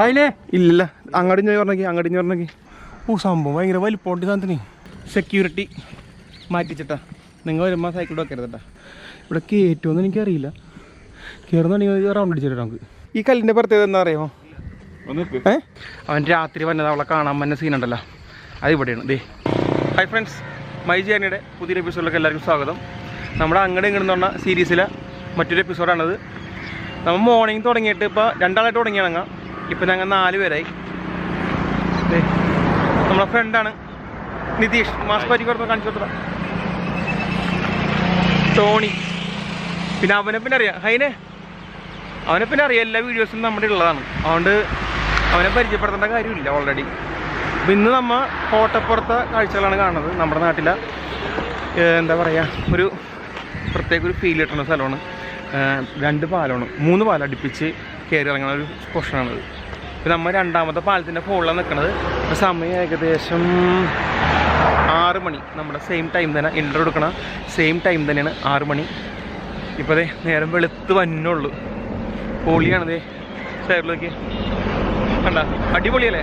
അതിനെ ഇല്ല അങ്ങോട്ട് ഞാൻ പറഞ്ഞേക്ക് അങ്ങോട്ട് ഞാൻ പറഞ്ഞേക്ക്. ഓ സംഭവം ഭയങ്കര വലിപ്പോട്ടി സാധനത്തിന്. സെക്യൂരിറ്റി മാറ്റിച്ചിട്ടാ. നിങ്ങൾ വരുമ്പോൾ സൈക്കിൾ വെക്കരുതട്ടാ ഇവിടെ കയറ്റുമെന്ന് എനിക്കറിയില്ല. കയറുന്നുണ്ടെങ്കിൽ റൗണ്ട് അടിച്ചിട്ട് നമുക്ക്. ഈ കല്ലിന്റെ പ്രത്യേകത എന്താ അറിയാമോ? ഏ? അവൻ രാത്രി വന്നത് അവളെ കാണാൻ വന്ന സീനുണ്ടല്ലോ അത് ഇവിടെയാണ്. ദേ. ഹൈ ഫ്രണ്ട്സ് മൈ ജിയാനിയുടെ പുതിയൊരു എപ്പിസോഡിലേക്ക് എല്ലാവർക്കും സ്വാഗതം. നമ്മുടെ അങ്ങടെ ഇങ്ങോട്ട് പറഞ്ഞ സീരീസിലെ മറ്റൊരു എപ്പിസോഡാണത് നമ്മൾ മോർണിംഗ് തുടങ്ങിയിട്ട് ഇപ്പോൾ രണ്ടാളായിട്ട് തുടങ്ങിയാണങ്ങ. ഇപ്പം ഞങ്ങൾ നാല് പേരായി. നമ്മളെ ഫ്രണ്ടാണ് നിതീഷ് മാസ് പരിക്കോർത്ത് കാണിച്ചു കൊടുത്ത ടോണി. പിന്നെ അവനെ പിന്നെ അറിയാം. ഹൈനെ. അവനെ പിന്നെ അറിയാം. എല്ലാ വീഡിയോസും നമ്മുടെ ഉള്ളതാണ്. അതുകൊണ്ട് അവനെ പരിചയപ്പെടുത്തേണ്ട കാര്യമില്ല ഓൾറെഡി അപ്പം ഇന്ന് നമ്മൾ കോട്ടപ്പുറത്തെ കാഴ്ചകളാണ് കാണുന്നത്. നമ്മുടെ നാട്ടിലെ എന്താ പറയുക ഒരു പ്രത്യേക ഒരു ഫീൽ കിട്ടുന്ന സ്ഥലമാണ്. രണ്ട് പാലമാണ്. മൂന്ന് പാലം അടുപ്പിച്ച് കയറി ഇറങ്ങുന്ന ഒരു പൊഷനാണിത് ഇപ്പം നമ്മൾ രണ്ടാമത്തെ പാലത്തിന്റെ ഫോളിലാണ് നിൽക്കുന്നത് ഇപ്പം സമയം ഏകദേശം ആറ് മണി. നമ്മുടെ സെയിം ടൈം തന്നെ ഇന്റർ കൊടുക്കണ സെയിം ടൈം തന്നെയാണ് ആറ് മണി. ഇപ്പോൾ അതെ നേരം വെളുത്ത് വന്നുള്ളൂ പൊളിയാണതേ സൈഡിലേക്ക് കണ്ട? അടിപൊളിയല്ലേ?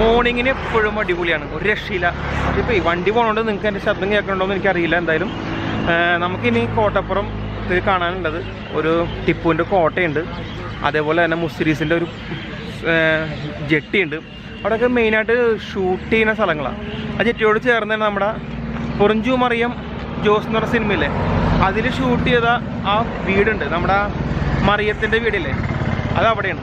മോർണിങ്ങിന് എപ്പോഴും അടിപൊളിയാണ്. ഒരു രക്ഷയില്ല. അതിപ്പോൾ ഈ വണ്ടി പോകണോണ്ട് നിങ്ങൾക്ക് എന്റെ ശബ്ദം കേൾക്കണുണ്ടോ എന്ന് എനിക്കറിയില്ല എന്തായാലും. നമുക്കിനി കോട്ടപ്പുറം ഇത് കാണാനുള്ളത് ഒരു ടിപ്പുവിന്റെ കോട്ടയുണ്ട്. അതേപോലെ തന്നെ മുസ്ലിസിന്റെ ഒരു ജെട്ടിയുണ്ട്. അവിടെയൊക്കെ മെയിനായിട്ട് ഷൂട്ട് ചെയ്യുന്ന സ്ഥലങ്ങളാണ് ആ ജെട്ടിയോട് ചേർന്ന് തന്നെ നമ്മുടെ പൊറിഞ്ചു മറിയം ജോസ് എന്ന് പറഞ്ഞ സിനിമയില്ലേ? അതിൽ ഷൂട്ട് ചെയ്ത ആ വീടുണ്ട്. നമ്മുടെ മറിയത്തിന്റെ വീടില്ലേ? അത് അവിടെയാണ്.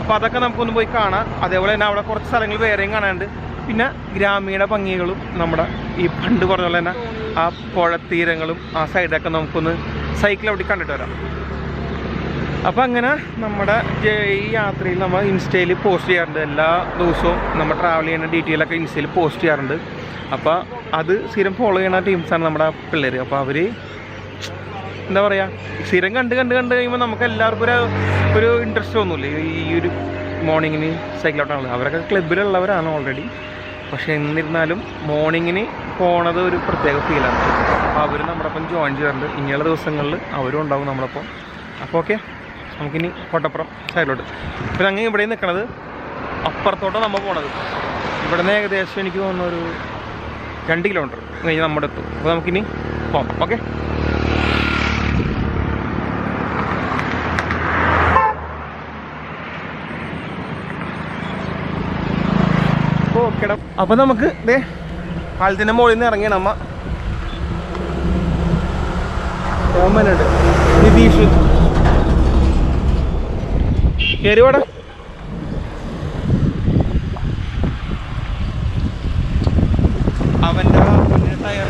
അപ്പോൾ അതൊക്കെ നമുക്കൊന്ന് പോയി കാണാം. അതേപോലെ തന്നെ അവിടെ കുറച്ച് സ്ഥലങ്ങൾ വേറെയും കാണാനുണ്ട്. പിന്നെ ഗ്രാമീണ ഭംഗികളും നമ്മുടെ ഈ പണ്ട് പറഞ്ഞ പോലെ തന്നെ ആ പുഴത്തീരങ്ങളും ആ സൈഡൊക്കെ നമുക്കൊന്ന് സൈക്കിൾ അവിടെ കണ്ടിട്ട് വരാം. അപ്പോൾ അങ്ങനെ നമ്മുടെ ഈ യാത്രയിൽ നമ്മൾ ഇൻസ്റ്റയിൽ പോസ്റ്റ് ചെയ്യാറുണ്ട്. എല്ലാ ദിവസവും നമ്മൾ ട്രാവൽ ചെയ്യുന്ന ഡീറ്റെയിലൊക്കെ ഇൻസ്റ്റയിൽ പോസ്റ്റ് ചെയ്യാറുണ്ട്. അപ്പോൾ അത് സ്ഥിരം ഫോളോ ചെയ്യുന്ന ടീംസാണ് നമ്മുടെ പിള്ളേർ അപ്പോൾ അവർ എന്താ പറയുക സ്ഥിരം കണ്ട് കണ്ട് കണ്ട് കഴിയുമ്പോൾ നമുക്ക് എല്ലാവർക്കും ഒരു ഒരു ഇൻട്രസ്റ്റ് തോന്നില്ലേ? ഈ ഒരു മോർണിംഗിന് സൈക്കിൾ ഔട്ടാണുള്ളത് അവരൊക്കെ ക്ലബിലുള്ളവരാണ് ഓൾറെഡി പക്ഷേ എന്നിരുന്നാലും മോർണിംഗിന് പോണത് ഒരു പ്രത്യേക ഫീലാണ് അപ്പോൾ അവർ നമ്മുടെ ഒപ്പം ജോയിൻ ചെയ്യാറുണ്ട്. ഇങ്ങനെയുള്ള ദിവസങ്ങളിൽ അവരും ഉണ്ടാവും നമ്മളൊപ്പം. അപ്പോൾ ഓക്കെ നമുക്കിനി കോട്ടപ്പുറം സൈഡിലോട്ട് പിന്നെ അങ്ങനെ ഇവിടെ നിൽക്കണത് അപ്പുറത്തോട്ട് നമ്മൾ പോണത്. ഇവിടെ നിന്ന് ഏകദേശം എനിക്ക് തോന്നുന്നു ഒരു രണ്ട് കിലോമീറ്റർ കഴിഞ്ഞ് നമ്മുടെ എത്തും അപ്പോൾ നമുക്കിനി പോകാം. ഓക്കെ അപ്പൊ നമുക്ക് ഇതേ പാലത്തിന്റെ മുകളിൽ നിന്ന് ഇറങ്ങിയാണ് അമ്മ ഓമനുണ്ട് നിതീഷ് കയറി വാടാ അവന്റെ മുന്നിൽ ടയർ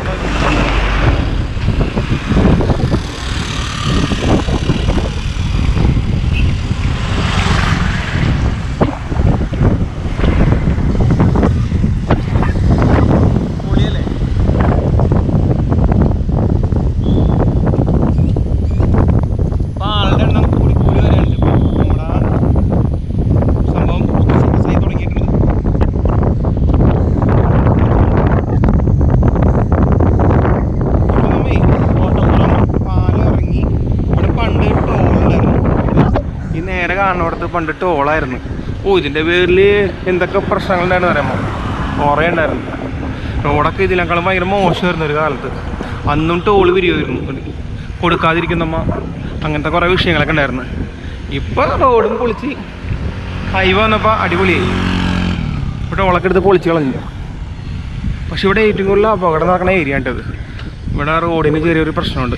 പൊളിയല്ലേ ഇപ്പൊ ആളുടെ എണ്ണം കൂടി കൂടി വരാനുണ്ട് ഇപ്പൊ നമ്മുടെ സംഭവം സക്സസ് ആയി തുടങ്ങിയിട്ടുണ്ട് ഇപ്പൊ നമ്മേ കോട്ടപ്പുറം പാലം ഇറങ്ങി ഇവിടെ പണ്ട് ടോളുണ്ടായിരുന്നു ഈ നേരെ കാണുന്നിടത്ത് പണ്ട് ടോളായിരുന്നു ഓ ഇതിന്റെ പേരിൽ എന്തൊക്കെ പ്രശ്നങ്ങളുണ്ടായിരുന്നു അറിയാമോ? കുറേ ഉണ്ടായിരുന്നു. റോഡൊക്കെ ഇതിനേക്കാളും ഭയങ്കര മോശമായിരുന്നു ഒരു കാലത്ത്. അന്നും ടോൾ പിരിയുമായിരുന്നു. കൊടുക്കാതിരിക്കുന്നമ്മ അങ്ങനത്തെ കുറേ വിഷയങ്ങളൊക്കെ ഉണ്ടായിരുന്നു. ഇപ്പോൾ റോഡും പൊളിച്ച് ഹൈവ വന്നപ്പോൾ അടിപൊളിയായി. ഇപ്പോൾ ടോളൊക്കെ എടുത്ത് പൊളിച്ച് കളഞ്ഞു. പക്ഷെ ഇവിടെ ഏറ്റവും കൂടുതൽ അപകടം നടക്കുന്ന ഏരിയ ആയിട്ടത് ഇവിടെ റോഡിന് ചെറിയൊരു പ്രശ്നമുണ്ട്.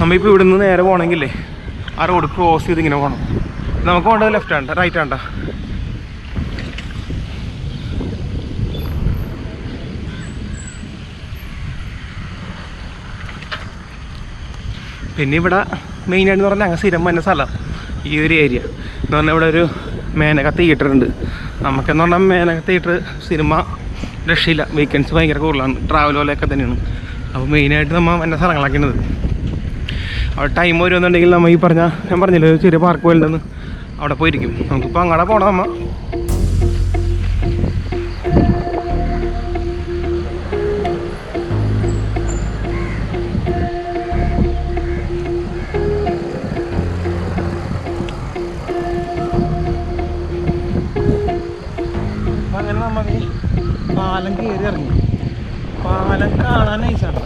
നമ്മളിപ്പോൾ ഇവിടുന്ന് നേരെ പോകണമെങ്കിലേ ആ റോഡ് ക്രോസ് ചെയ്ത് ഇങ്ങനെ പോകണം നമുക്ക് വേണ്ടത് ലെഫ്റ്റ് ആണ് റൈറ്റ് ആണ്ട പിന്നെ ഇവിടെ മെയിനായിട്ട് പറഞ്ഞാൽ ഞങ്ങൾ സ്ഥിരം വന്ന സ്ഥലം. ഈ ഒരു ഏരിയ എന്ന് പറഞ്ഞാൽ ഇവിടെ ഒരു മേനക തിയേറ്റർ ഉണ്ട്. നമുക്കെന്ന് പറഞ്ഞാൽ മേനക തിയേറ്റർ സിനിമ രക്ഷയില്ല. വീക്കെൻഡ്സ് ഭയങ്കര കൂടുതലാണ്. ട്രാവൽ പോലെയൊക്കെ തന്നെയാണ്. അപ്പോൾ മെയിനായിട്ട് നമ്മൾ വന്ന സ്ഥലങ്ങളാക്കുന്നത് അവിടെ ടൈം വരുമെന്നുണ്ടെങ്കിൽ നമ്മൾ ഈ പറഞ്ഞ ഞാൻ പറഞ്ഞില്ലേ ചെറിയ പാർക്ക് പോയില്ലെന്ന് അവിടെ പോയിരിക്കും. നമുക്കിപ്പോൾ അങ്ങോട്ട് പോകണം നമ്മൾ അങ്ങനെ നമ്മൾ പാലം കയറി ഇറങ്ങി. പാലം കാണാൻ നൈസാണ്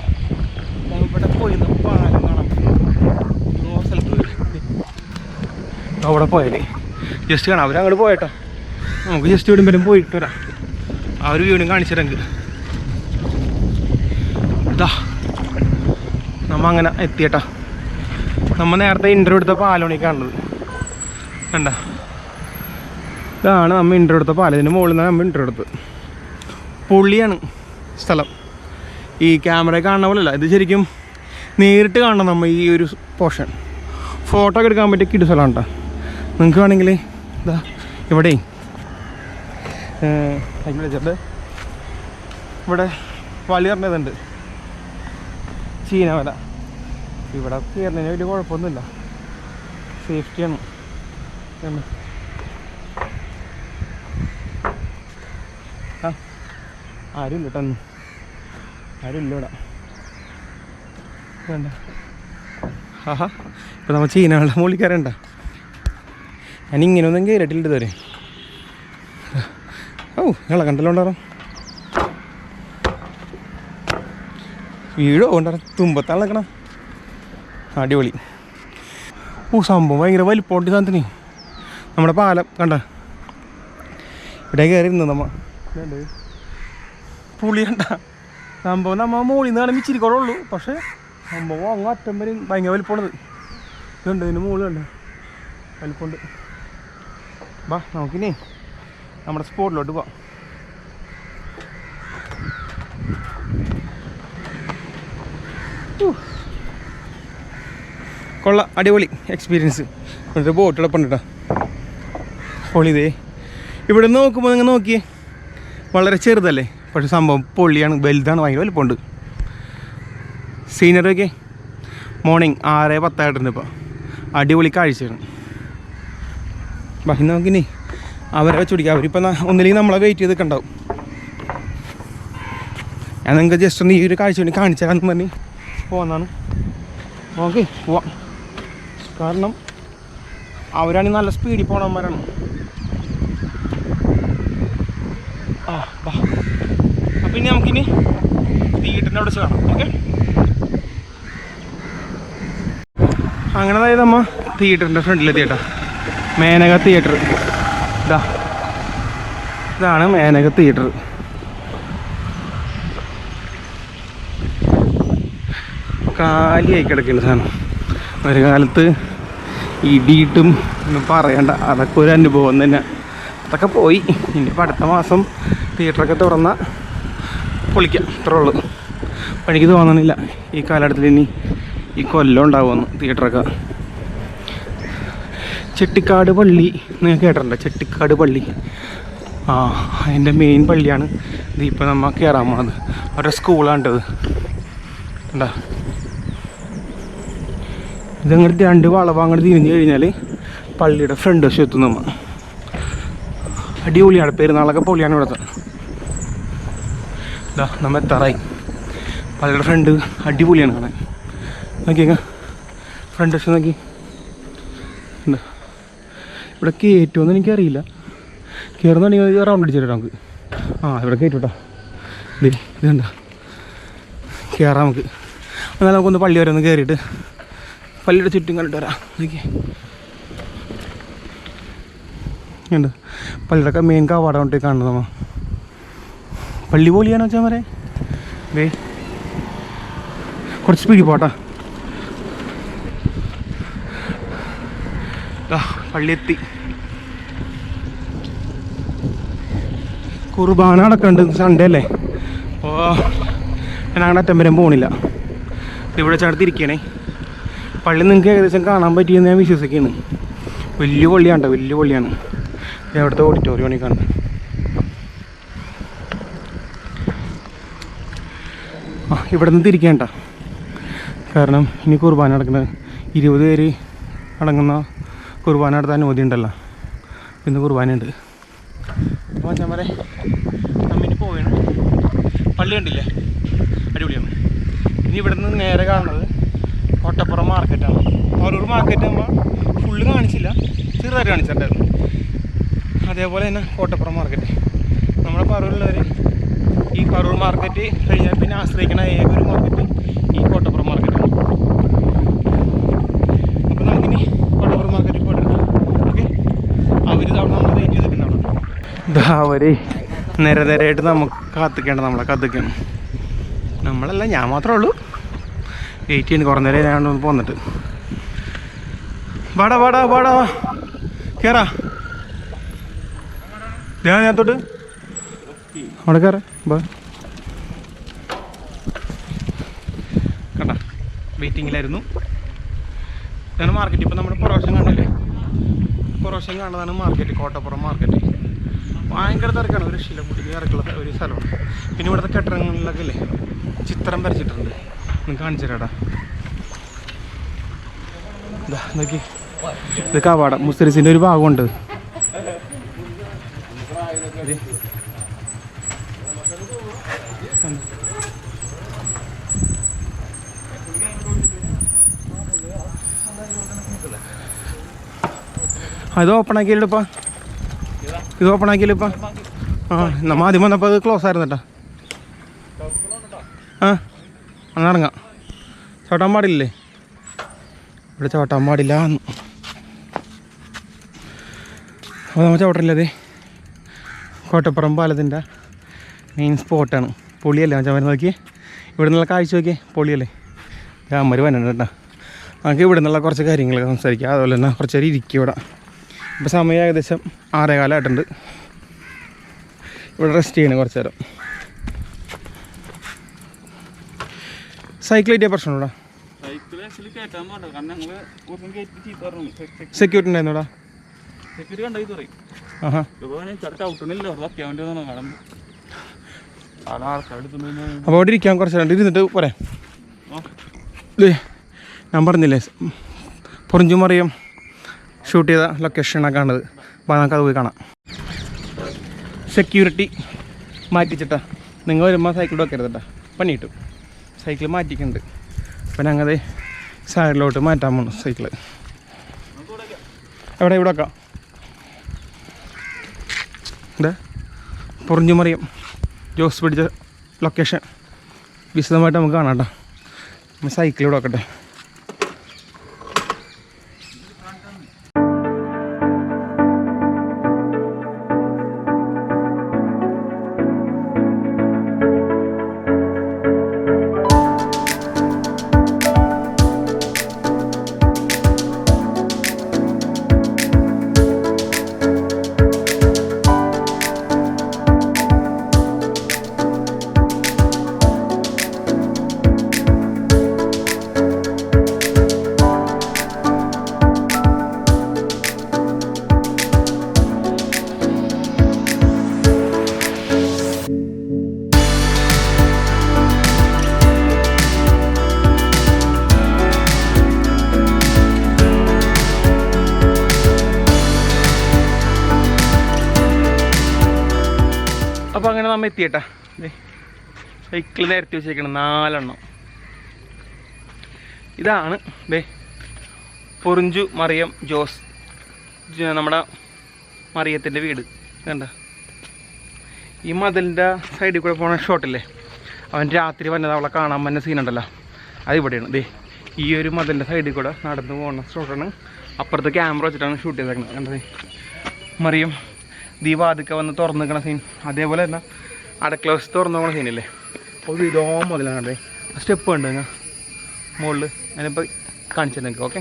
അവിടെ പോയാലേ. ജസ്റ്റ് കാണാം. അങ്ങോട്ട് പോയട്ടോ. നമുക്ക് ജസ്റ്റ് വീടും വരും പോയിട്ട് വരാം. ആ ഒരു വീടും കാണിച്ചിട്ടെങ്കിൽ ഇതാ നമ്മ അങ്ങനെ എത്തിയട്ടാ. നമ്മ നേരത്തെ ഇന്റർവ്യൂ എടുത്ത കാണുന്നത് കണ്ട? ഇതാണ് നമ്മ ഇന്റർവ്യൂ എടുത്ത പാലം. ഇതിന്റെ മുകളിൽ നിന്നാണ് നമ്മൾ ഇന്റർവ്യൂ എടുത്തത്. പുള്ളിയാണ് സ്ഥലം. ഈ ക്യാമറ കാണുന്ന പോലെയല്ല ഇത് ശരിക്കും നേരിട്ട് കാണണം നമ്മൾ ഈ ഒരു പോർഷൻ ഫോട്ടോ ഒക്കെ എടുക്കാൻ പറ്റിയ കിടു സ്ഥലമാണ് കേട്ടോ. നിങ്ങൾക്ക് വേണമെങ്കിൽ ഇതാ ഇവിടെ വിളിച്ചിട്ട് ഇവിടെ വലിയ പറഞ്ഞതുണ്ട് ചീനവല. ഇവിടെ കയറുന്നതിന് വലിയ കുഴപ്പമൊന്നുമില്ല. സേഫ്റ്റിയാണ്? ആ ആരും ഇല്ല കേട്ടോ ആരും ഇല്ല ഇവിടെ. വേണ്ട ആഹാ ഇപ്പം നമ്മൾ ചീനകളുടെ മുകളിൽ കയറണ്ട. ഞാൻ ഇങ്ങനെ ഒന്നും കയറിയിട്ടില്ല ഇതുവരെ. ഓ നിങ്ങളെ കണ്ടല്ലോ ഉണ്ടാറോ? വീഴോ ഉണ്ടാറ? തുമ്പത്താണ് നിൽക്കണം അടിപൊളി. ഓ സംഭവം ഭയങ്കര വലിപ്പോട്ടി സാധനത്തിന്. നമ്മുടെ പാലം കണ്ട? ഇവിടെ കയറി ഇരുന്നു നമ്മ. പുളി കണ്ട. സംഭവം നമ്മ മുകളിൽ നിന്ന് കാണുമ്പോൾ ഇച്ചിരി കുറവുള്ളൂ പക്ഷേ സംഭവം അങ്ങ് അറ്റം വരെ ഭയങ്കര വലിപ്പമുള്ളത്. ഇതുണ്ട് ഇതിന് മുകളിൽ കണ്ട. വലിപ്പമുണ്ട്. വാ നമുക്കിനി നമ്മുടെ സ്പോട്ടിലോട്ട് പോവാം. കൊള്ള അടിപൊളി എക്സ്പീരിയൻസ് എന്നിട്ട് ബോട്ട് ഇടപ്പുണ്ട് പൊളിതേ ഇവിടെ നോക്കുമ്പോൾ നിങ്ങൾ നോക്കിയേ. വളരെ ചെറുതല്ലേ? പക്ഷെ സംഭവം പൊള്ളിയാണ് വലുതാണ് ഭയങ്കര വലിപ്പമുണ്ട്. സീനറി ഒക്കെ. മോർണിംഗ് ആറ് പത്തായിട്ടുണ്ട് ഇപ്പോൾ അടിപൊളി കാഴ്ചയാണ്. ബാക്കി ഇനി അവരെ വെച്ച് പിടിക്കാം അവരിപ്പോൾ ഒന്നില്ലെങ്കിൽ നമ്മളെ വെയിറ്റ് ചെയ്ത് നിൽക്കണ്ടാവും. ഞാൻ നിങ്ങൾക്ക് ജസ്റ്റ് ഒന്ന് ഈ ഒരു കാഴ്ച വേണ്ടി കാണിച്ചു തരാമെന്ന് പറഞ്ഞ് പോകുന്നതാണ് ഓക്കെ പോവാം. കാരണം അവരാണെങ്കിൽ നല്ല സ്പീഡിൽ പോകണവന്മാരാണ് ആ അപ്പം ഇനി നമുക്കിനി തിയേറ്ററിന്റെ അവിടെ കാണാം. ഓക്കെ? അങ്ങനെ അതായത് അമ്മ തിയേറ്ററിന്റെ ഫ്രണ്ടിലെത്തിയേട്ടാ മേനക തിയേറ്റർ. ഇതാ ഇതാണ് മേനക തിയേറ്റർ. കാലിയായി കിടക്കുന്ന സാധനം. ഒരു കാലത്ത് ഇടിയിട്ടും ഒന്നും പറയണ്ട. അതൊക്കെ ഒരു അനുഭവം തന്നെ. അതൊക്കെ പോയി. ഇനിയിപ്പോൾ അടുത്ത മാസം തിയേറ്ററൊക്കെ തുറന്ന പൊളിക്കാം. ഇത്രേ ഉള്ളൂ. പണിക്ക് തോന്നണില്ല ഈ കാലഘട്ടത്തിൽ ഇനി ഈ കൊല്ലം ഉണ്ടാവുമെന്ന് തിയേറ്ററൊക്കെ. ചെട്ടിക്കാട് പള്ളി നിങ്ങൾ കേട്ടിട്ടുണ്ടോ? ചെട്ടിക്കാട് പള്ളി. ആ അതിന്റെ മെയിൻ പള്ളിയാണ്. ഇത് ഇപ്പോൾ നമ്മൾ കയറാൻ പോണത്. അവരുടെ സ്കൂളാണ് ഇത് എന്താ ഇതങ്ങോട്ട് രണ്ട് വളവ് അങ്ങോട്ട് തിരിഞ്ഞു കഴിഞ്ഞാൽ പള്ളിയുടെ ഫ്രണ്ട് വശം എത്തും നമ്മൾ അടിപൊളിയാണ്. പെരുന്നാളൊക്കെ പൊളിയാണ് ഇവിടുത്തെ. ഇതാ നമ്മൾ എത്താറായി. പള്ളിയുടെ ഫ്രണ്ട് അടിപൊളിയാണ് കാണാൻ. നോക്കിയേക്കാം. ഫ്രണ്ട് വശം നോക്കി. എന്താ ഇവിടെ കയറ്റുമെന്ന് എനിക്കറിയില്ല. കയറുന്നുണ്ടെങ്കിൽ റൗണ്ട് അടിച്ചിട്ട് നമുക്ക്. ആ ഇവിടെ കയറ്റൂട്ടാ ഇത് ഇതുണ്ട കയറാം നമുക്ക്. എന്നാൽ നമുക്കൊന്ന് പള്ളി വരെ ഒന്ന് കയറിയിട്ട് പള്ളിയുടെ ചുറ്റും കണ്ടിട്ട് വരാം. നോക്കി ഉണ്ട് പള്ളിയുടെ മെയിൻ കവാടം കൊണ്ട് കാണുന്നത് നമ്മ. പള്ളി പോലെയാണോ വെച്ചാൽ മറേ കുറച്ച് സ്പീഡിൽ പോട്ടാ ദാ, പള്ളി എത്തി കുർബാന അടക്കണ്ട് സൺഡേ അല്ലേ? ഓ ഞാൻ അങ്ങനെ അറ്റം പോകണില്ല ഇവിടെ ചടത്തിരിക്കണേ പള്ളി നിങ്ങൾക്ക് ഏകദേശം കാണാൻ പറ്റിയെന്ന് ഞാൻ വിശ്വസിക്കുന്നു വലിയ പള്ളിയാണ് വലിയ പള്ളിയാണ്. അവിടുത്തെ ഓഡിറ്റോറിയമാണ് കാണുന്നത് ആ ഇവിടെ നിന്ന് തിരിക്കേണ്ട കാരണം ഇനി കുർബാന നടക്കുന്നത് ഇരുപത് പേര് അടങ്ങുന്ന കുർബാന നടത്താൻ അനുമതി ഉണ്ടല്ലോ ഇന്ന് കുർബാനയുണ്ട്. അപ്പോൾ ഞാൻ പറയാം നമ്മിനി പോവുകയാണ് പള്ളി കണ്ടില്ലേ? അടിപൊളിയാണ്. ഇനി ഇവിടെ നിന്ന് നേരെ കാണുന്നത് കോട്ടപ്പുറം മാർക്കറ്റാണ് ഓരോ മാർക്കറ്റ് നമ്മൾ ഫുള്ള് കാണിച്ചില്ല. ചെറുതായിട്ട് കാണിച്ചിട്ടുണ്ടായിരുന്നു. അതേപോലെ തന്നെ കോട്ടപ്പുറം മാർക്കറ്റ് നമ്മുടെ പറവുള്ളവർ ഈ പറവൂർ മാർക്കറ്റ് കഴിഞ്ഞാൽ പിന്നെ ആശ്രയിക്കണ ഏക ഒരു മാർക്കറ്റ് ഈ കോട്ടപ്പുറം മാർക്കറ്റാണ് അപ്പോൾ നമുക്കിനി കോട്ടപ്പുറം മാർക്കറ്റിൽ പോയിട്ട് ഓക്കെ അവരിത് അവിടെ നമ്മൾ വെയിറ്റ് ചെയ്തിട്ടുണ്ടാവും ഇതാ അവർ നിര നമുക്ക് കത്തിക്കേണ്ട നമ്മളെ കത്തിക്കണം. നമ്മളല്ല ഞാൻ മാത്രമേ ഉള്ളൂ. വെയിറ്റ് ചെയ്യുന്നു കുറേ നേരം ഞാൻ ഒന്ന് പോന്നിട്ട്. വാടാ വാടാ വാടാ. കേറാ. ഞാൻ ഞാൻ തൊട്ട്. അവിടെ കയറ കണ്ട വെയിറ്റിങ്ങിലായിരുന്നു ഇതാണ് മാർക്കറ്റ് ഇപ്പം നമ്മുടെ പൊറോഷൻ കണ്ടില്ലേ? പൊറോഷൻ കണ്ടതാണ് മാർക്കറ്റ് കോട്ടപ്പുറം മാർക്കറ്റ് ഭയങ്കര തിരക്കാണ്. ഒരു ശിലമുട്ടിക്ക് ഇറക്കുള്ള ഒരു സ്ഥലമാണ്. പിന്നെ ഇവിടുത്തെ കെട്ടിടങ്ങളിലൊക്കെ ഇല്ലേ? ചിത്രം വരച്ചിട്ടുണ്ട്. ഒന്ന് കാണിച്ചു തരാടാ. ഇതാ കവാട. ഒരു ഭാഗമുണ്ട്. ഇത് ഓപ്പൺ ആക്കിയില്ലപ്പാ ഇത് ഓപ്പൺ ആക്കിയില്ലപ്പാ ആ നമ്മൾ ആദ്യം വന്നപ്പോൾ അത് ക്ലോസ് ആയിരുന്നു കേട്ടോ. ആ ഇറങ്ങാം ചവിട്ടാൻ പാടില്ലേ? ഇവിടെ ചവിട്ടാൻ പാടില്ല അപ്പോൾ നമ്മൾ ചോട്ടില്ലത് കോട്ടപ്പുറം പാലത്തിന്റെ മെയിൻ സ്പോട്ടാണ് പൊളിയല്ലേ? മച്ചാൻ നോക്കി ഇവിടെ നിന്നുള്ള കാഴ്ച നോക്കി പൊളിയല്ലേ? രാമര് വന്നിട്ടുണ്ട് കേട്ടോ. നമുക്ക് ഇവിടെ നിന്നുള്ള കുറച്ച് കാര്യങ്ങളൊക്കെ സംസാരിക്കാം. അതുപോലെ തന്നെ കുറച്ച് നേരം ഇരിക്കും ഇവിടെ. ഇപ്പോൾ സമയം ഏകദേശം ആറേകാലമായിട്ടുണ്ട് ഇവിടെ റെസ്റ്റ് ചെയ്യണം കുറച്ച് നേരം. സൈക്കിൾ കിട്ടിയ പ്രശ്നമുണ്ടോ ഇവിടെ സെക്യൂരിറ്റി ഉണ്ടായിരുന്നോടാ സെക്യൂരിറ്റി കണ്ട ഇത് പറയും. ആഹാ. ഇപ്പോൾ ചട്ട ഔട്ടണില്ല അവിടെ അപ്പോൾ ഇരിക്കാൻ കുറച്ച് നേരം ഇരുന്നിട്ട് പോരെ. ഞാൻ പറഞ്ഞില്ലേ പൊറിഞ്ചുമറിയം ഷൂട്ട് ചെയ്ത ലൊക്കേഷനാണ് കാണുന്നത്. അപ്പോൾ നമുക്കത് പോയി കാണാം. സെക്യൂരിറ്റി മാറ്റിച്ചിട്ടാ. നിങ്ങൾ വരുമ്പോൾ സൈക്കിൾ വെക്കരുത് കേട്ടോ പണി കിട്ടും. സൈക്കിൾ മാറ്റിക്കുന്നുണ്ട് അപ്പോൾ ഞങ്ങൾ സൈഡിലോട്ട് മാറ്റാൻ പോകണം സൈക്കിൾ എവിടെ ഇവിടെ വെക്കാം. എന്താ പുറഞ്ഞു മറിയും. ജോസ് പിടിച്ച ലൊക്കേഷൻ വിശദമായിട്ട് നമുക്ക് കാണാം കേട്ടോ സൈക്കിൾ ഇവിടെ വെക്കട്ടെ. എത്തിയേട്ടാ. സൈക്കിൾ നിരത്തി വെച്ചേക്കണം നാലെണ്ണം. ഇതാണ് ദേ പൊറിഞ്ചു മറിയം ജോസ് നമ്മുടെ മറിയത്തിന്റെ വീട്. കണ്ട? ഈ മതിലിന്റെ സൈഡിൽ കൂടെ പോണ ഷോട്ടില്ലേ അവൻ രാത്രി വന്നത് അവളെ കാണാൻ വന്ന സീനുണ്ടല്ലോ അതിവിടെയാണ് ദേ ഈ ഒരു മതിലിന്റെ സൈഡിൽ കൂടെ നടന്നു പോകുന്ന ഷോട്ടാണ് അപ്പുറത്ത് ക്യാമറ വെച്ചിട്ടാണ് ഷൂട്ട് ചെയ്തേക്കുന്നത് കണ്ടത് മറിയം ദീപാദിക്ക വന്ന് തുറന്നു നിൽക്കണ സീൻ അതേപോലെ തന്നെ അടക്കള വശത്ത് തുറന്നു സീനല്ലേ? സീനില്ലേ ഒരു ഇതോ മുതലാണ് സ്റ്റെപ്പ് ഉണ്ട് ഞാൻ മുകളിൽ ഞാനിപ്പോൾ കാണിച്ചു നിങ്ങൾക്ക് ഓക്കെ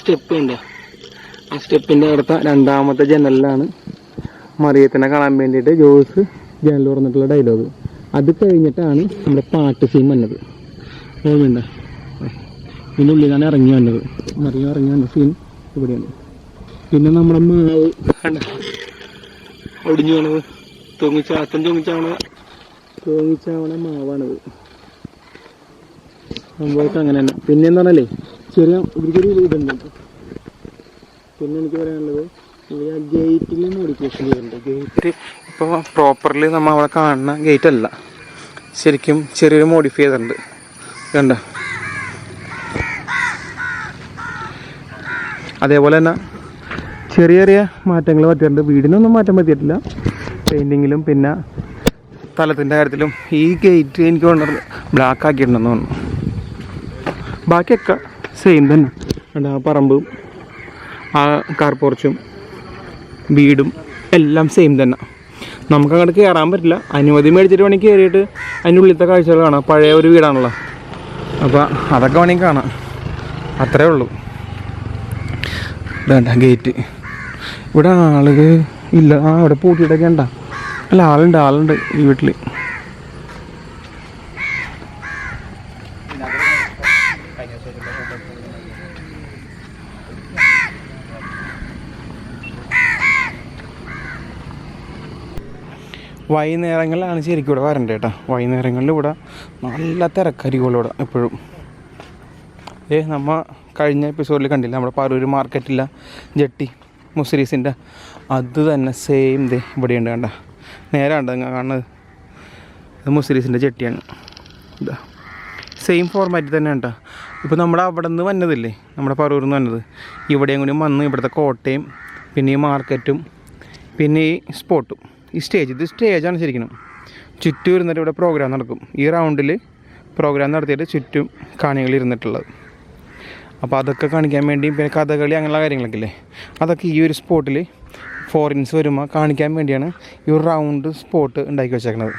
സ്റ്റെപ്പ് ഉണ്ട്. ആ സ്റ്റെപ്പിന്റെ അടുത്ത രണ്ടാമത്തെ ജനലിലാണ് മറിയത്തിനെ കാണാൻ വേണ്ടിയിട്ട് ജോസ് ജനൽ തുറന്നിട്ടുള്ള ഡയലോഗ് അത് കഴിഞ്ഞിട്ടാണ് നമ്മുടെ പാട്ട് സീൻ വന്നത്. ഓർമ്മയുണ്ട ഇതിന്റെ ഉള്ളിലാണ് ഇറങ്ങി വന്നത്. മറിയം ഇറങ്ങി വന്ന സീൻ ഇവിടെയാണ്. പിന്നെ നമ്മുടെ മാവ് ഒടിഞ്ഞു ഒടിഞ്ഞു പോണത് അച്ഛൻ തൂങ്ങിച്ചാവണ തൂങ്ങിച്ചാവണ മാവാണത് സംഭവമൊക്കെ അങ്ങനെ തന്നെ. പിന്നെ ചെറിയ പറഞ്ഞാലേ ചെറിയ ഇവർക്കൊരു ഇതുണ്ട്. പിന്നെ എനിക്ക് പറയാനുള്ളത് ഗേറ്റിൽ മോഡിഫിക്കേഷൻ ചെയ്യുന്നുണ്ട് ഗേറ്റ് ഇപ്പോൾ പ്രോപ്പർലി നമ്മൾ അവിടെ കാണുന്ന ഗേറ്റ് അല്ല. ശരിക്കും ചെറിയൊരു മോഡിഫൈ ചെയ്തിട്ടുണ്ട്. കണ്ട? അതേപോലെ തന്നെ ചെറിയ ചെറിയ മാറ്റങ്ങൾ പറ്റിയിട്ടുണ്ട്. വീടിനൊന്നും മാറ്റം പറ്റിയിട്ടില്ല. പെയിന്റിങ്ങിലും പിന്നെ സ്ഥലത്തിന്റെ കാര്യത്തിലും ഈ ഗേറ്റ് എനിക്ക് തോന്നുന്നത് ബ്ലാക്ക് ആക്കിയിട്ടുണ്ടെന്ന് തോന്നുന്നു. ബാക്കിയൊക്കെ സെയിം തന്നെ. ഉണ്ട് ആ പറമ്പും ആ കാർ പോർച്ചും വീടും എല്ലാം സെയിം തന്നെ. നമുക്ക് അങ്ങോട്ട് കയറാൻ പറ്റില്ല. അനുമതി മേടിച്ചിട്ട് വേണമെങ്കിൽ കയറിയിട്ട് അതിന്റെ ഉള്ളിലത്തെ കാഴ്ചകൾ കാണാം. പഴയ ഒരു വീടാണല്ലോ. അപ്പോൾ അതൊക്കെ വേണമെങ്കിൽ കാണാം. അത്രേ ഉള്ളൂ. വേണ്ട ഗേറ്റ് ഇവിടെ ആളുകൾ ഇല്ല. ആ അവിടെ പൂട്ടിയിട്ടൊക്കെ ഉണ്ടാ? അല്ല ആളുണ്ട് ആളുണ്ട് ഈ വീട്ടിൽ വൈകുന്നേരങ്ങളിലാണ് ശരിക്കും ഇവിടെ വരണ്ടേ കേട്ടോ വൈകുന്നേരങ്ങളിൽ ഇവിടെ നല്ല തിരക്കരികളും ഇവിടെ എപ്പോഴും. ഏ നമ്മ കഴിഞ്ഞ എപ്പിസോഡിൽ കണ്ടില്ല? നമ്മുടെ പറൂർ മാർക്കറ്റില്ല ജെട്ടി മുസ്രീസിന്റെ അത് തന്നെ സെയിം ദേ ഇവിടെയുണ്ട് കണ്ട. നേരെ കണ്ട നിങ്ങൾ കാണുന്നത്. ഇത് മുസ്ലിസിന്റെ ചെട്ടിയാണ്. ഇതാ. സെയിം ഫോർമാറ്റിൽ തന്നെ കേട്ടോ ഇപ്പോൾ നമ്മൾ അവിടെ നിന്ന് വന്നതില്ലേ? നമ്മുടെ പറൂരിൽ നിന്ന് വന്നത്. ഇവിടെയും കൂടി വന്ന് ഇവിടുത്തെ കോട്ടയും പിന്നെ ഈ മാർക്കറ്റും പിന്നെ ഈ സ്പോട്ടും. ഈ സ്റ്റേജ് ഇത് സ്റ്റേജാണ് ശരിക്കും. ചുറ്റും ഇരുന്നിട്ട് ഇവിടെ പ്രോഗ്രാം നടക്കും. ഈ റൗണ്ടിൽ പ്രോഗ്രാം നടത്തിയിട്ട് ചുറ്റും കാണികൾ ഇരുന്നിട്ടുള്ളത്. അപ്പോൾ അതൊക്കെ കാണിക്കാൻ വേണ്ടി പിന്നെ കഥകളി അങ്ങനെയുള്ള കാര്യങ്ങളൊക്കെ ഇല്ലേ? അതൊക്കെ ഈ ഒരു സ്പോട്ടിൽ ഫോറിൻസ് വരുമ്പോൾ കാണിക്കാൻ വേണ്ടിയാണ് ഈ ഒരു റൗണ്ട് സ്പോട്ട് ഉണ്ടാക്കി വെച്ചേക്കുന്നത്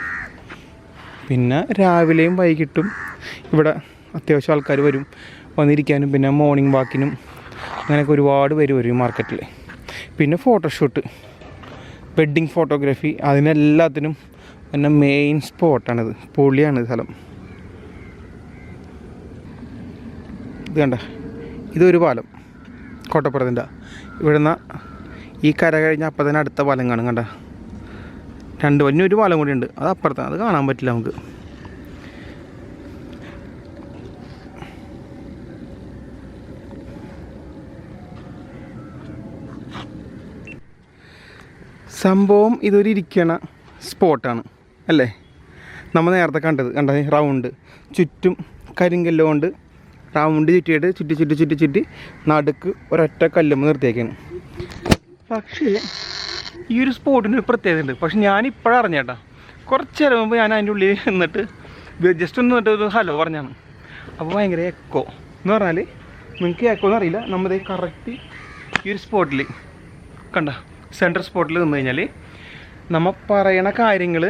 പിന്നെ രാവിലെയും വൈകിട്ടും ഇവിടെ അത്യാവശ്യം ആൾക്കാർ വരും. വന്നിരിക്കാനും പിന്നെ മോർണിംഗ് വാക്കിനും അങ്ങനെയൊക്കെ ഒരുപാട് പേര് വരും ഈ മാർക്കറ്റിൽ പിന്നെ ഫോട്ടോഷൂട്ട് വെഡ്ഡിങ് ഫോട്ടോഗ്രാഫി അതിനെല്ലാത്തിനും പിന്നെ മെയിൻ സ്പോട്ടാണിത് പൊളിയാണ് ഇത് സ്ഥലം. ഇത് കണ്ട? ഇതൊരു പാലം കോട്ടപ്പുറത്തിന്റെ ഇവിടുന്ന് ഈ കര കഴിഞ്ഞ അപ്പം തന്നെ അടുത്ത പാലം കാണും കണ്ട. രണ്ട് വലിയൊരു പാലം കൂടി ഉണ്ട്. അത് അപ്പുറത്താണ് അത് കാണാൻ പറ്റില്ല നമുക്ക്. സംഭവം ഇതൊരു ഇരിക്കണ സ്പോട്ടാണ്. അല്ലേ? നമ്മൾ നേരത്തെ കണ്ടത്. കണ്ടത് റൗണ്ട്. ചുറ്റും കരിങ്കല്ല് കൊണ്ട് റൗണ്ട് ചുറ്റിയിട്ട് ചുറ്റി ചുറ്റി ചുറ്റി ചുറ്റി നടുക്ക് ഒരൊറ്റ കല്ലുമ്പോൾ നിർത്തിയേക്കാണ്. പക്ഷേ ഈ ഒരു സ്പോട്ടിന് ഒരു പ്രത്യേകത ഉണ്ട്. പക്ഷെ ഞാൻ ഇപ്പോഴാണ് അറിഞ്ഞേട്ടാ. കുറച്ച് നേരം മുമ്പ് ഞാൻ അതിന്റെ ഉള്ളിൽ നിന്നിട്ട് ജസ്റ്റ് ഒന്ന് നിന്നിട്ട് ഒരു ഹലോ പറഞ്ഞാണ് അപ്പോൾ ഭയങ്കര എക്കോ എന്ന് പറഞ്ഞാൽ നിങ്ങൾക്ക് എക്കോ എന്ന് അറിയില്ല. നമ്മുടെ കറക്റ്റ് ഈ ഒരു സ്പോട്ടിൽ കണ്ട സെൻട്രൽ സ്പോട്ടിൽ നിന്ന് കഴിഞ്ഞാൽ നമ്മൾ പറയണ കാര്യങ്ങൾ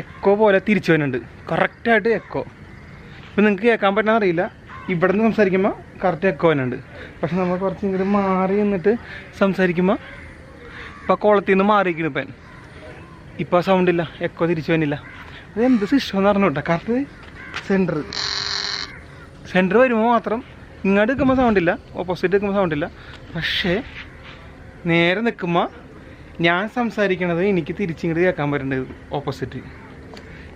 എക്കോ പോലെ തിരിച്ചു വരുന്നുണ്ട്. കറക്റ്റായിട്ട് എക്കോ ഇപ്പം നിങ്ങൾക്ക് കേൾക്കാൻ പറ്റുന്ന അറിയില്ല. ഇവിടെ നിന്ന് സംസാരിക്കുമ്പോൾ കറക്റ്റ് എക്കോ ഉണ്ട് പക്ഷെ നമ്മൾ കുറച്ച് ഇങ്ങോട്ട് മാറി നിന്നിട്ട് സംസാരിക്കുമ്പോൾ ഇപ്പോൾ കുളത്തിൽ നിന്ന് മാറിയിരിക്കുന്നു ഇപ്പം. ഇപ്പോൾ സൗണ്ട് ഇല്ല എക്കോ തിരിച്ചു വന്നില്ല. അത് എന്ത് സിസ്റ്റം എന്ന് പറഞ്ഞു കേട്ടോ കറക്റ്റ് സെന്റർ സെന്റർ വരുമ്പോൾ മാത്രം ഇങ്ങോട്ട് നിൽക്കുമ്പോൾ സൗണ്ടില്ല ഓപ്പോസിറ്റ് നിൽക്കുമ്പോൾ സൗണ്ടില്ല പക്ഷേ നേരെ നിൽക്കുമ്പോൾ ഞാൻ സംസാരിക്കണത് എനിക്ക് തിരിച്ചിങ്ങോട്ട് കേൾക്കാൻ പറ്റേണ്ടത് ഓപ്പോസിറ്റ്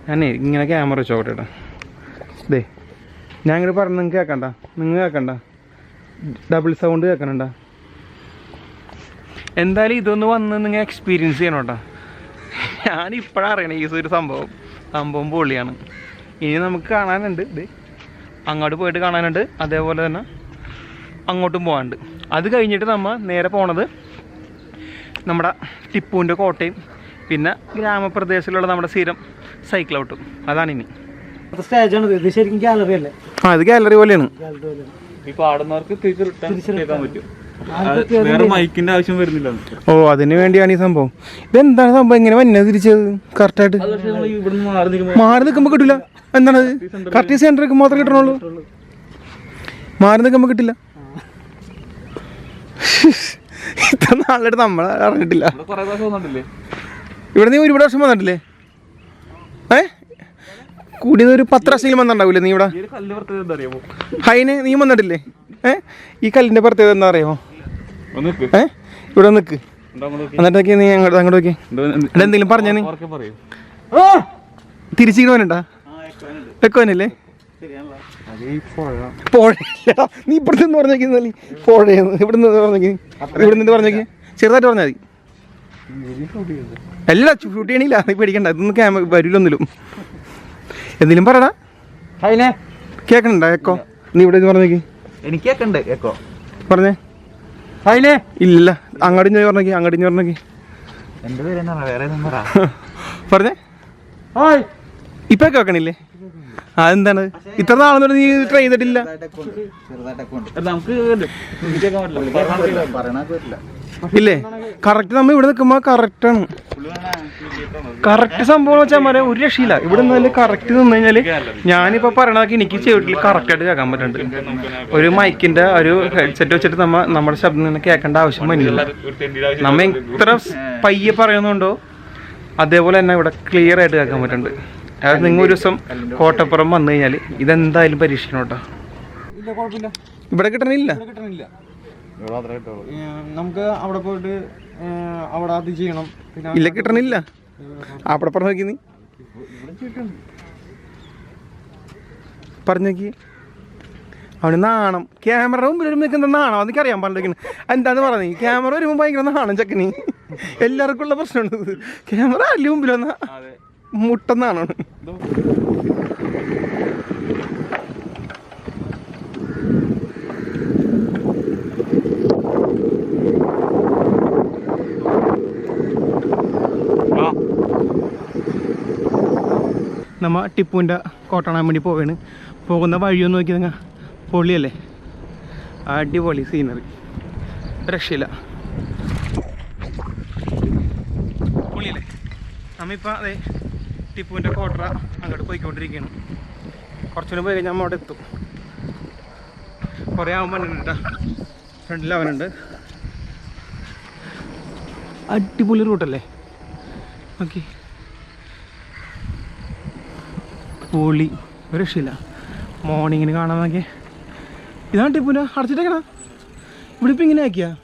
ഞാൻ ഇങ്ങനെ ക്യാമറ വെച്ചോട്ടെ കേട്ടോ ദേ. ഞാൻ ഇങ്ങോട്ട് പറഞ്ഞ് നിങ്ങൾക്ക് കേൾക്കണ്ട. നിങ്ങൾ കേൾക്കണ്ട. ഡബിൾ സൗണ്ട് കേൾക്കണണ്ട. എന്തായാലും ഇതൊന്ന് വന്ന് നിങ്ങൾ എക്സ്പീരിയൻസ് ചെയ്യണം കേട്ടോ ഞാൻ ഇപ്പോഴാണ് അറിയണേ ഈ ഒരു സംഭവം. സംഭവം പൊളിയാണ്. ഇനി നമുക്ക് കാണാനുണ്ട് ഇത്. അങ്ങോട്ട് പോയിട്ട് കാണാനുണ്ട്. അതേപോലെ തന്നെ അങ്ങോട്ടും പോകാനുണ്ട്. അത് കഴിഞ്ഞിട്ട് നമ്മൾ നേരെ പോണത് നമ്മുടെ ടിപ്പുവിന്റെ കോട്ടയും പിന്നെ ഗ്രാമപ്രദേശത്തിലുള്ള നമ്മുടെ സ്ഥിരം സൈക്കിൾ ഔട്ടും അതാണ് ഇനി. സ്റ്റേജാണ് ഇത് ശരിക്കും ഗാലറി അല്ലേ? ആ ഇത് ഗാലറി പോലെയാണ്. ഗാലറി പോലെ ഈ പാടുന്നവർക്ക് തിരിച്ച് റിട്ടേൺ കേൾക്കാൻ പറ്റും. വേറെ മൈക്കിന്റെ ആവശ്യം വരുന്നില്ല ഓ അതിന് വേണ്ടിയാണ് ഈ സംഭവം. ഇതെന്താണ് സംഭവം? ഇങ്ങനെ വന്നത് തിരിച്ചത്? കറക്റ്റായിട്ട് മാറി നിൽക്കുമ്പോൾ നിൽക്കുമ്പോൾ കിട്ടില്ല എന്താണത് കറക്റ്റ് സെന്റർ മാത്രമേ കിട്ടണുള്ളൂ. മാറി നിൽക്കുമ്പോൾ കിട്ടില്ല. ഇത്ര നാളായിട്ട് നമ്മളെ അറിഞ്ഞിട്ടില്ല. ഇവിടെ നീ ഒരുപാട് വർഷം വന്നിട്ടില്ലേ? കൂടിയത് ഒരു പത്ത് പ്രാവശ്യം വന്നിട്ടുണ്ടാവില്ലേ നീ ഇവിടെ? ഹൈന് നീ വന്നിട്ടില്ലേ? ഏ? ഈ കല്ലിന്റെ പ്രത്യേകത എന്താ അറിയാമോ ഏ? ഇവിടെ നിക്ക്. എന്നിട്ടൊക്കെ നീ അങ്ങോട്ട് അങ്ങോട്ട് നോക്കി എന്തെങ്കിലും പറഞ്ഞേ നീ. വേണ്ട വെക്കുവാനല്ലേ? പുഴയില്ല. നീ ഇപ്പുറത്ത് നിന്ന് പറഞ്ഞേക്കി പുഴയെന്ന്. ഇവിടെ നിന്ന് പറഞ്ഞേക്കി. ഇവിടെ നിന്ന് പറഞ്ഞേക്കി. ചെറുതായിട്ട് പറഞ്ഞാൽ മതി. എല്ലാ ഷൂട്ട് ചെയ്യണില്ല നീ പേടിക്കണ്ട. ഇതൊന്നും ക്യാമറ വരില്ലൊന്നിലും എന്തെങ്കിലും പറടാ അതിനെ കേൾക്കണ്ട എക്കോ നീ ഇവിടെ പറഞ്ഞേക്ക് എനിക്ക് കേക്കണ്ട് എക്കോ പറഞ്ഞേ. അതിനെ ഇല്ല അങ്ങോട്ട് പറഞ്ഞേക്ക് പറഞ്ഞേക്കി അങ്ങോട്ട് എന്റെ പറഞ്ഞേക്കി എന്റെ പേര് എന്നാ? വേറെ പറഞ്ഞേ. ഹായ് ഇപ്പൊ കേൾക്കണില്ലേ അതെന്താണ് ഇത്ര നാളെ നീ ട്രൈ ചെയ്തിട്ടില്ല. ഇല്ലേ? കറക്റ്റ് നമ്മ ഇവിടെ നിൽക്കുമ്പോ കറക്റ്റ് ആണ്. കറക്റ്റ് സംഭവം വെച്ചാൽ മരം ഒരു രക്ഷയില്ല. ഇവിടെ നിന്നാൽ കറക്റ്റ് നിന്ന് കഴിഞ്ഞാൽ ഞാനിപ്പോ പറയണതൊക്കെ എനിക്ക് ചെവിട്ടിൽ കറക്റ്റ് ആയിട്ട് കേൾക്കാൻ പറ്റുന്നുണ്ട്. ഒരു മൈക്കിന്റെ ഒരു ഹെഡ്സെറ്റ് വെച്ചിട്ട് നമ്മ നമ്മുടെ ശബ്ദം നിന്ന് കേൾക്കേണ്ട ആവശ്യം വരുന്നില്ല നമ്മ എത്ര പയ്യെ പറയുന്നുണ്ടോ അതേപോലെ തന്നെ ഇവിടെ ക്ലിയർ ആയിട്ട് കേൾക്കാൻ പറ്റുന്നുണ്ട്. അതായത് നിങ്ങൾ ഒരു ദിവസം കോട്ടപ്പുറം വന്നു കഴിഞ്ഞാൽ ഇതെന്തായാലും പരീക്ഷിക്കണം കേട്ടോ. ഇവിടെ കിട്ടണില്ല. നമുക്ക് അവിടെ പോയിട്ട് അവിടെ അത് ചെയ്യണം. പിന്നെ ഇല്ല കിട്ടണില്ല. അവിടെ പറഞ്ഞു നോക്കി നീ. പറഞ്ഞു നോക്കി. അവന് നാണം. ക്യാമറ മുമ്പിൽ ഒരു നിൽക്കുന്ന നാണം? അതൊക്കെ അറിയാൻ പറഞ്ഞിരിക്കുന്നത് എന്താന്ന് പറഞ്ഞു ക്യാമറ വരുമ്പോൾ ഭയങ്കര നാണം ചക്കനി. എല്ലാവർക്കും ഉള്ള പ്രശ്നമാണ് ഇത്. ക്യാമറ അല്ല മുമ്പിൽ വന്ന മുട്ടെന്നാണ് നമ്മ ടിപ്പുവിന്റെ കോട്ടണാൻ വേണ്ടി പോവാണ്. പോകുന്ന വഴിയൊന്നും നോക്കി നിങ്ങൾ പൊളിയല്ലേ അടിപൊളി സീനറി രക്ഷയില്ല. പൊളിയല്ലേ നമ്മിപ്പോൾ അതെ ടിപ്പുവിന്റെ കോട്ടറ അങ്ങോട്ട് പോയിക്കൊണ്ടിരിക്കുകയാണ് കുറച്ചുകൂടി പോയി കഴിഞ്ഞാൽ നമ്മൾ അവിടെ എത്തും. കുറേ ആകുമ്പോൾ കേട്ടോ ഫ്രണ്ടിൽ അവനുണ്ട്. അടിപൊളി റൂട്ടല്ലേ ഓക്കെ പൊളി. ഒരു രക്ഷയില്ല. മോർണിങ്ങിന് കാണാൻ നോക്കിയേ. ഇതാണ് ടിപ്പുന. അടച്ചിട്ടേക്കണ. ഇവിടെ ഇപ്പം ഇങ്ങനെ ആക്കിയാ?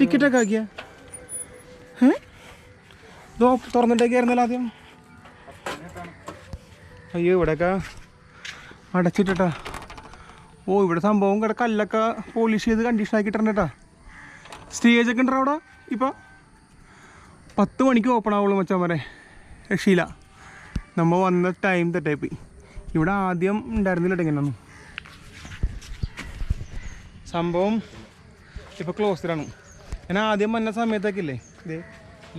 ടിക്കറ്റൊക്കെ ആക്കിയാ? ഏ? തുറന്നിട്ടേക്കായിരുന്നല്ലോ ആദ്യം. അയ്യോ ഇവിടെയൊക്കെ അടച്ചിട്ടാ ഓ ഇവിടെ സംഭവം ഇവിടെ കല്ലൊക്കെ പോളിഷ് ചെയ്ത് കണ്ടീഷൻ ആക്കിയിട്ടുണ്ടാ സ്റ്റേജൊക്കെ ഉണ്ടോ അവിടെ? ഇപ്പം? പത്ത് മണിക്ക് ഓപ്പൺ ആവുള്ളൂ മച്ചാൻ വരെ രക്ഷയില്ല. നമ്മൾ വന്ന ടൈം തെറ്റായിപ്പോയി ഇവിടെ ആദ്യം ഉണ്ടായിരുന്നില്ല ഇങ്ങനെയൊന്നും സംഭവം ഇപ്പോൾ ക്ലോസ്ഡാണ് ഞാൻ ആദ്യം വന്ന സമയത്തൊക്കെ ഇല്ലേ ഇത്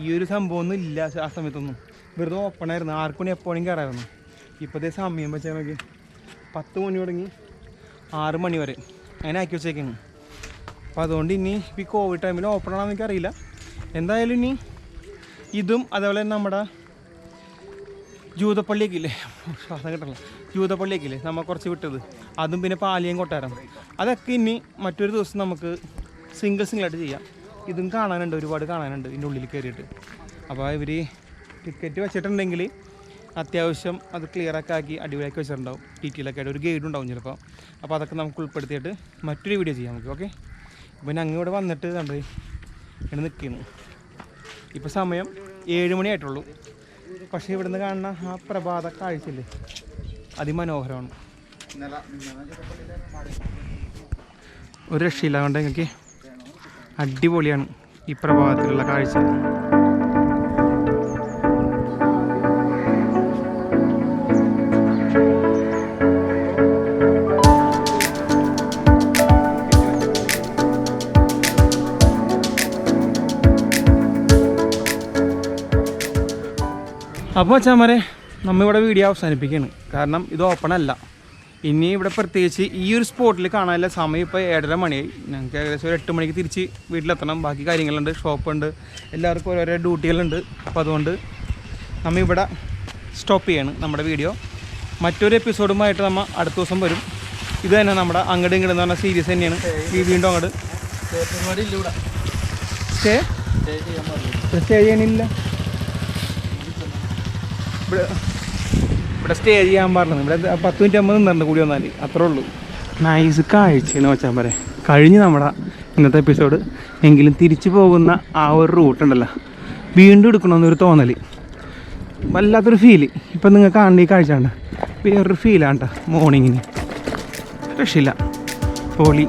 ഈ ഒരു സംഭവം ഒന്നും ഇല്ല ആ സമയത്തൊന്നും. വെറുതെ ഓപ്പൺ ആയിരുന്നു. ആർക്കും മണി എപ്പോൾ വേണമെങ്കിൽ കയറായിരുന്നു ഇപ്പോഴത്തെ സമയം വെച്ചാൽ നോക്കി പത്ത് മണി തുടങ്ങി. ആറ് മണി വരെ. അങ്ങനെ ആക്കി വെച്ചേക്കാണ്. അപ്പോൾ അതുകൊണ്ട് ഇനി ഈ കോവിഡ് ടൈമിൽ ഓപ്പൺ ആണെന്ന് എനിക്കറിയില്ല. എന്തായാലും ഇനി ഇതും അതേപോലെ തന്നെ നമ്മുടെ ജൂതപ്പള്ളിയൊക്കെ ഇല്ലേ ശ്വാസം കിട്ടണം ജൂതപ്പള്ളിയൊക്കെ ഇല്ലേ നമ്മൾ കുറച്ച് വിട്ടത്. അതും പിന്നെ പാലിയം കൊട്ടാരം. അതൊക്കെ ഇനി മറ്റൊരു ദിവസം നമുക്ക് സിംഗിൾ സിംഗിളായിട്ട് ചെയ്യാം. ഇതും കാണാനുണ്ട് ഒരുപാട് കാണാനുണ്ട് ഇതിന്റെ ഉള്ളിൽ കയറിയിട്ട്. അപ്പോൾ ഇവർ ടിക്കറ്റ് വെച്ചിട്ടുണ്ടെങ്കിൽ അത്യാവശ്യം അത് ക്ലിയറൊക്കെ ആക്കി അടിപൊളിയാക്കി വെച്ചിട്ടുണ്ടാവും. ഡീറ്റെയിലൊക്കെ ആയിട്ട് ഒരു ഗൈഡ് ഉണ്ടാവും ചിലപ്പോൾ അപ്പോൾ അതൊക്കെ നമുക്ക് ഉൾപ്പെടുത്തിയിട്ട് മറ്റൊരു വീഡിയോ ചെയ്യാം നമുക്ക് ഓക്കെ അപ്പോൾ ഞങ്ങൾ ഇവിടെ വന്നിട്ട് കണ്ടേ ഇവിടെ നിൽക്കുന്നു. ഇപ്പോൾ സമയം ഏഴ് മണിയായിട്ടുള്ളൂ പക്ഷേ ഇവിടുന്ന് കാണുന്ന ആ പ്രഭാത കാഴ്ചയില്ലേ? അതിമനോഹരമാണ്. ഒരു രക്ഷയില്ല അതുകൊണ്ട് നിങ്ങൾക്ക്? അടിപൊളിയാണ് ഈ പ്രഭാതത്തിലുള്ള കാഴ്ച. അപ്പോൾ നമ്മ നമ്മിവിടെ വീഡിയോ അവസാനിപ്പിക്കുകയാണ്. കാരണം ഇത് ഓപ്പൺ അല്ല. ഇനി ഇവിടെ പ്രത്യേകിച്ച് ഈ ഒരു സ്പോട്ടിൽ കാണാനുള്ള സമയം ഇപ്പോൾ ഏഴര മണിയായി. ഞങ്ങൾക്ക് ഏകദേശം ഒരു എട്ട് മണിക്ക് തിരിച്ച് വീട്ടിലെത്തണം. ബാക്കി കാര്യങ്ങളുണ്ട് ഷോപ്പുണ്ട് എല്ലാവർക്കും ഓരോരോ ഡ്യൂട്ടികളുണ്ട് അപ്പോൾ അതുകൊണ്ട് നമ്മ ഇവിടെ സ്റ്റോപ്പ് ചെയ്യാണ് നമ്മുടെ വീഡിയോ മറ്റൊരു എപ്പിസോഡുമായിട്ട് നമ്മൾ അടുത്ത ദിവസം വരും. ഇത് തന്നെ നമ്മുടെ അങ്ങോട്ട് ഇങ്ങോട്ട് എന്ന് പറഞ്ഞ സീരീസ് തന്നെയാണ്. ഈ വീണ്ടും അങ്ങോട്ട് സ്റ്റേ സ്റ്റേ ചെയ്യാനില്ല. ഇവിടെ ഇവിടെ സ്റ്റേ ചെയ്യാൻ പറഞ്ഞു ഇവിടെ പത്ത് മിനിറ്റ് അമ്പത് നിന്നുണ്ട് കൂടി വന്നാൽ അത്രേ ഉള്ളൂ. നൈസ് കാഴ്ചയെന്ന് വെച്ചാൽ പറയാം. കഴിഞ്ഞ് നമ്മുടെ ഇന്നത്തെ എപ്പിസോഡ് എങ്കിലും തിരിച്ചു പോകുന്ന ആ ഒരു റൂട്ട് ഉണ്ടല്ലോ. വീണ്ടും എടുക്കണമെന്നൊരു തോന്നൽ വല്ലാത്തൊരു ഫീൽ ഇപ്പം നിങ്ങൾ കാണുന്ന ഈ കാഴ്ച ഉണ്ട് വേറൊരു ഫീലാണ് കേട്ടോ മോർണിങ്ങിന് രക്ഷയില്ല. പോളി.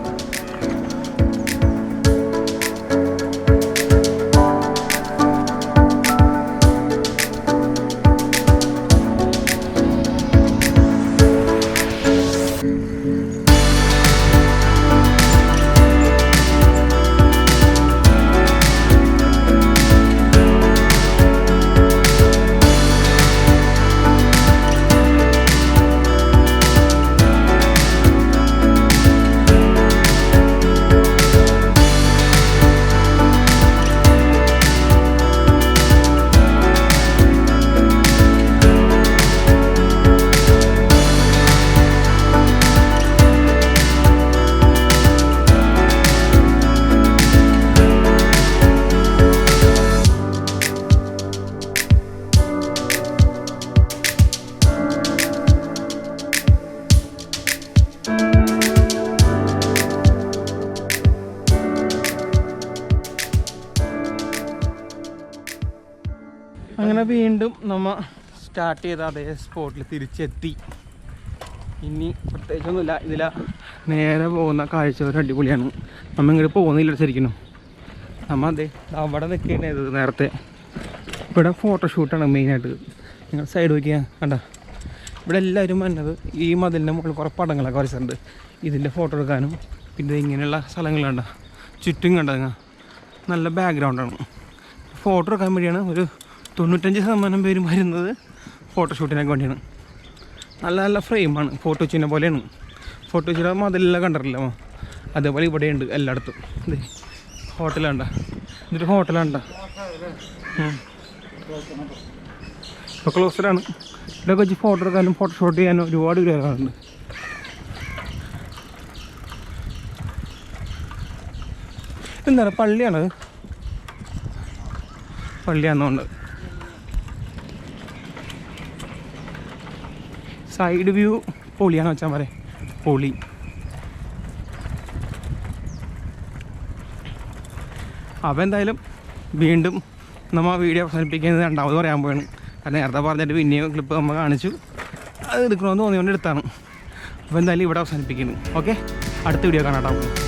നമ്മ സ്റ്റാർട്ട് ചെയ്ത അതേ സ്പോട്ടിൽ തിരിച്ചെത്തി. ഇനി പ്രത്യേകിച്ചൊന്നുമില്ല. ഇതില നേരെ പോകുന്ന കാഴ്ച ഒരു അടിപൊളിയാണ്. നമ്മ ഇങ്ങോട്ട് പോകുന്നില്ല ശരിക്കും നമ്മ അതെ അവിടെ നിൽക്കേണ്ടത് ഇത് നേരത്തെ. ഇവിടെ ഫോട്ടോഷൂട്ടാണ് മെയിനായിട്ട് നിങ്ങൾ സൈഡ് നോക്കിയാൽ കണ്ട? ഇവിടെ എല്ലാവരും വന്നത് ഈ മതിലിന്റെ മുകളിൽ കുറേ പടങ്ങളൊക്കെ വരച്ചിട്ടുണ്ട്. ഇതിന്റെ ഫോട്ടോ എടുക്കാനും പിന്നെ ഇങ്ങനെയുള്ള സ്ഥലങ്ങൾ കണ്ട? ചുറ്റും കണ്ടത് നല്ല ബാക്ക്ഗ്രൗണ്ടാണ് ഫോട്ടോ എടുക്കാൻ വേണ്ടിയാണ് ഒരു തൊണ്ണൂറ്റഞ്ച് ശതമാനം പേരും വരുന്നത് ഫോട്ടോഷൂട്ടിനൊക്കെ വേണ്ടിയാണ്. നല്ല നല്ല ഫ്രെയിമാണ്. ഫോട്ടോ വെച്ചിനെ പോലെയാണ്. ഫോട്ടോ വെച്ചിട്ട് മതിലെല്ലാം കണ്ടിട്ടില്ല. അതേപോലെ ഇവിടെയുണ്ട് എല്ലായിടത്തും. ഇത് ഹോട്ടലാണ്ട ഇതൊരു ഹോട്ടലാണ്ട ഇപ്പോൾ ക്ലോസ്ഡാണ് ഇവിടെ വെച്ച് ഫോട്ടോ എടുക്കാനും ഫോട്ടോഷൂട്ട് ചെയ്യാനും ഒരുപാട് വരാറുണ്ട്. എന്താണ് പള്ളിയാണ് പള്ളിയാണെന്നുണ്ട് സൈഡ് വ്യൂ പൊളിയാണ് വെച്ചാൽ പറയാം പൊളി. അപ്പോൾ എന്തായാലും വീണ്ടും നമ്മൾ വീഡിയോ അവസാനിപ്പിക്കുന്നത് രണ്ടാമത് പറയാൻ പോവാണ്. കാരണം നേരത്തെ പറഞ്ഞിട്ട് പിന്നെയും ക്ലിപ്പ് നമ്മൾ കാണിച്ചു. അത് എടുക്കണമെന്ന് തോന്നിയോണ്ട് എടുത്താണ്. അപ്പോൾ എന്തായാലും ഇവിടെ അവസാനിപ്പിക്കുന്നു. ഓക്കെ അടുത്ത വീഡിയോ കാണാം